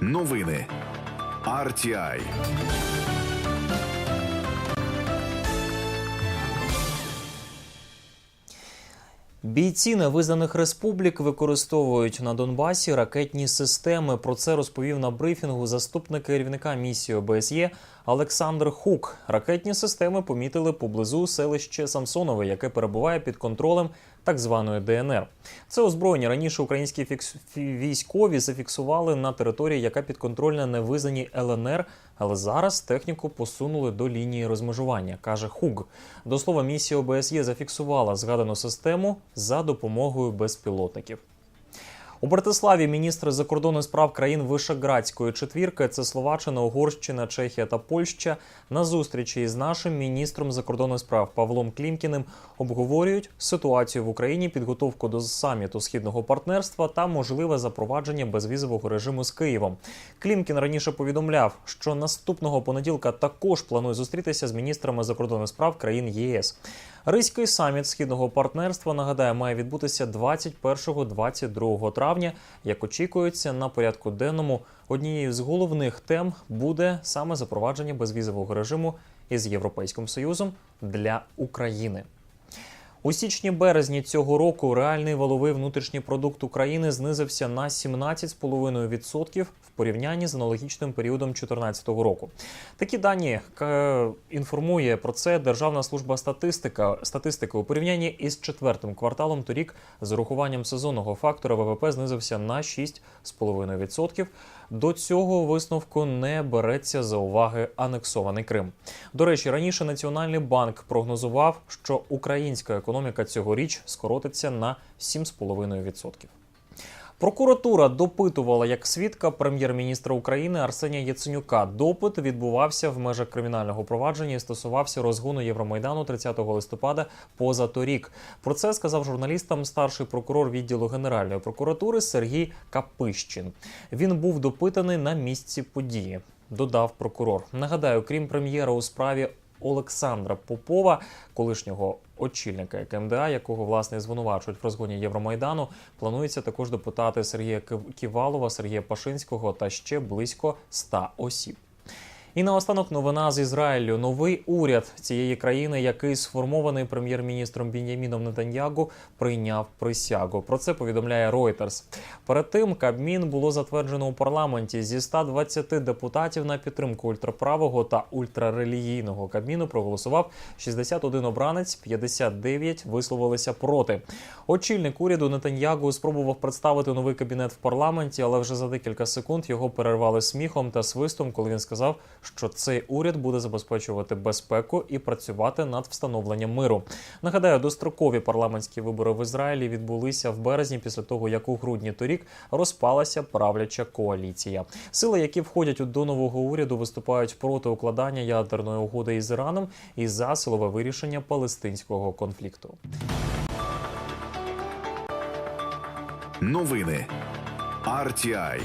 Новини RTI. Бійці невизнаних республік використовують на Донбасі ракетні системи. Про це розповів на брифінгу заступник керівника місії ОБСЄ Олександр Хук. Ракетні системи помітили поблизу селище Самсонове, яке перебуває під контролем так званої ДНР. Це озброєння раніше українські фікс... військові зафіксували на території, яка підконтрольна невизнаній ЛНР. Але зараз техніку посунули до лінії розмежування, каже Хуг. До слова, місія ОБСЄ зафіксувала згадану систему за допомогою безпілотників. У Братиславі міністри закордонних справ країн Вишеградської четвірки це Словаччина, Угорщина, Чехія та Польща на зустрічі із нашим міністром закордонних справ Павлом Клімкіним обговорюють ситуацію в Україні, підготовку до саміту східного партнерства та можливе запровадження безвізового режиму з Києвом. Клімкін раніше повідомляв, що наступного понеділка також планує зустрітися з міністрами закордонних справ країн ЄС. Ризький саміт східного партнерства нагадаю має відбутися 21-22 травня. Як очікується, на порядку денному однією з головних тем буде саме запровадження безвізового режиму із Європейським Союзом для України. У січні-березні цього року реальний валовий внутрішній продукт України знизився на 17,5% в порівнянні з аналогічним періодом 2014 року. Такі дані інформує про це Державна служба статистика статистики у порівнянні із четвертим кварталом торік з урахуванням сезонного фактора ВВП знизився на 6,5%. До цього висновку не береться за уваги анексований Крим. До речі, раніше Національний банк прогнозував, що українська економіка цьогоріч скоротиться на 7,5%. Прокуратура допитувала як свідка прем'єр-міністра України Арсенія Яценюка. Допит відбувався в межах кримінального провадження і стосувався розгону Євромайдану 30 листопада позаторік. Про це сказав журналістам старший прокурор відділу Генеральної прокуратури Сергій Капищин. Він був допитаний на місці події. Додав прокурор. Нагадаю, крім прем'єра у справі Олександра Попова, колишнього очільника КМДА, якого власне звинувачують в розгоні Євромайдану, планується також допитати Сергія Ківалова, Сергія Пашинського та ще близько 100 осіб. І наостанок новина з Ізраїлю. Новий уряд цієї країни, який сформований прем'єр-міністром Біняміном Нетаньягу, прийняв присягу. Про це повідомляє Reuters. Перед тим Кабмін було затверджено у парламенті зі 120 депутатів на підтримку ультраправого та ультрарелігійного Кабміну проголосував 61 обранець, 59 висловилися проти. Очільник уряду Нетаньягу спробував представити новий кабінет в парламенті, але вже за декілька секунд його перервали сміхом та свистом, коли він сказав, що цей уряд буде забезпечувати безпеку і працювати над встановленням миру. Нагадаю, дострокові парламентські вибори в Ізраїлі відбулися в березні після того, як у грудні торік розпалася правляча коаліція. Сили, які входять до нового уряду, виступають проти укладання ядерної угоди із Іраном і за силове вирішення палестинського конфлікту. Новини RTI.